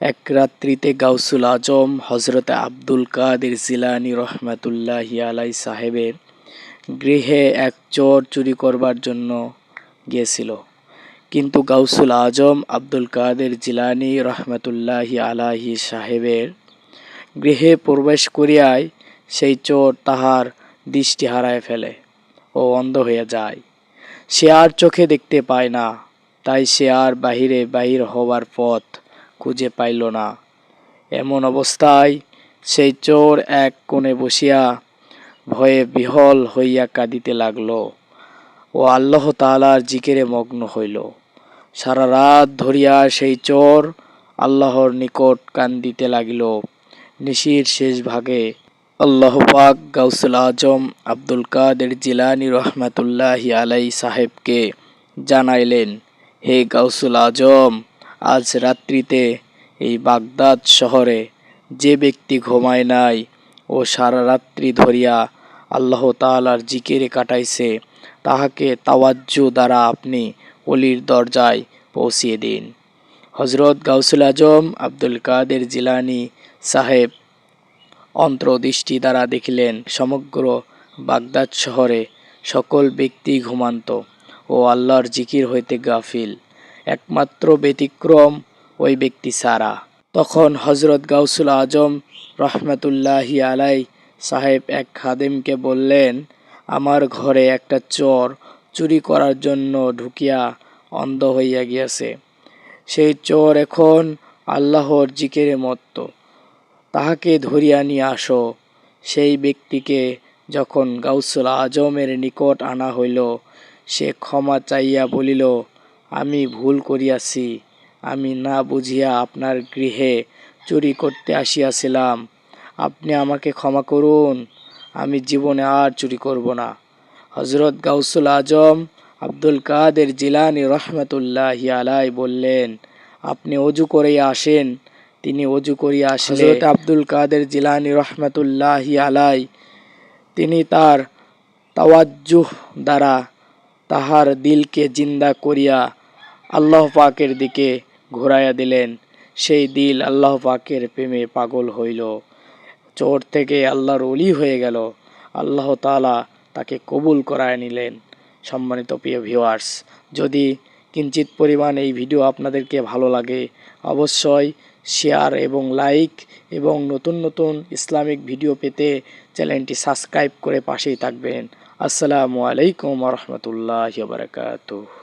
এক রাত্রিতে গাউসুল আজম হজরতে আব্দুল কাদের জিলানি রহমাতুল্লাহি আলাই সাহেবের গৃহে এক চোর চুরি করবার জন্য গিয়েছিল। কিন্তু গাউসুল আজম, আব্দুল কাদের জিলানি রহমাতুল্লাহি আলাহি সাহেবের গৃহে প্রবেশ করিয়াই সেই চোর তাহার দৃষ্টি হারায় ফেলে ও অন্ধ হয়ে যায়। সে আর চোখে দেখতে পায় না, তাই সে আর বাহিরে বাহির হওয়ার পথ খুঁজে পাইল না। এমন অবস্থায় সেই চোর এক কোণে বসিয়া ভয়ে বিহল হইয়া কাঁদিতে লাগল। ও আল্লাহ তালার জিকেরে মগ্ন হইল। সারা রাত ধরিয়া সেই চোর আল্লাহর নিকট কান্দিতে লাগিল। নিশির শেষ ভাগে আল্লাহ গাউসুল আজম আব্দুল কাদের জিলানি রহমাতুল্লাহি আলাই সাহেবকে জানাইলেন, হে গাউসুল আজম আজ রাত্রিতে এই বাগদাদ শহরে যে ব্যক্তি ঘুমায় নাই ও সারা রাত্রি ধরিয়া আল্লাহ তালার জিকিরে কাটাইছে, তাহাকে তাওয়াজ্জু দ্বারা আপনি অলির দরজায় পৌঁছিয়ে দিন। হজরত গাউসুল আজম আব্দুল কাদের জিলানি সাহেব অন্তর্দৃষ্টি দ্বারা দেখিলেন, সমগ্র বাগদাদ শহরে সকল ব্যক্তি ঘুমান্ত ও আল্লাহর জিকির হইতে গাফিল। একমাত্র ব্যতিক্রম ওই ব্যক্তি সারা তখন হজরত গাউসুল আজম রহমতুল্লাহি আলাই সাহেব এক খাদেমকে বললেন, আমার ঘরে একটা চোর চুরি করার জন্য ঢুকিয়া অন্ধ হইয়া গিয়াছে। সেই চোর এখন আল্লাহর জিকেরে মত্ত। তাহাকে ধরিয়া নিয়ে আসো। সেই ব্যক্তিকে যখন গাউসুল আজমের নিকট আনা হইল, সে ক্ষমা চাইয়া বলিল আমি ভুল করিয়াছি, আমি না বুঝিয়া আপনার গৃহে চুরি করতে আসিয়াছিলাম। আপনি আমাকে ক্ষমা করুন, আমি জীবনে আর চুরি করব না। হজরত গাউসুল আজম আব্দুল কাদের জিলানি রহমতুল্লাহ আলাই বললেন, আপনি অজু করে আসেন, তিনি অজু করিয়া আসলে আব্দুল কাদের জিলানি রহমতুল্লাহ আলাই, তিনি তার তাওয়াজ্জুহ দ্বারা তাহার দিলকে জিন্দা করিয়া আল্লাহ পাকের দিকে ঘুরাইয়া দিলেন। সেই দিল আল্লাহ পাকের প্রেমে পাগল হইল। চোর থেকে আল্লাহর অলি হয়ে গেল। আল্লাহ তালা তাকে কবুল করায় নিলেন। সম্মানিত প্রিয় ভিউয়ার্স যদি কিঞ্চিত পরিমাণ এই ভিডিও আপনাদেরকে ভালো লাগে, অবশ্যই শেয়ার এবং লাইক এবং নতুন নতুন ইসলামিক ভিডিও পেতে চ্যানেলটি সাবস্ক্রাইব করে পাশেই থাকবেন। আসসালামু আলাইকুম রহমতুল্লাহ বারকাতুহ।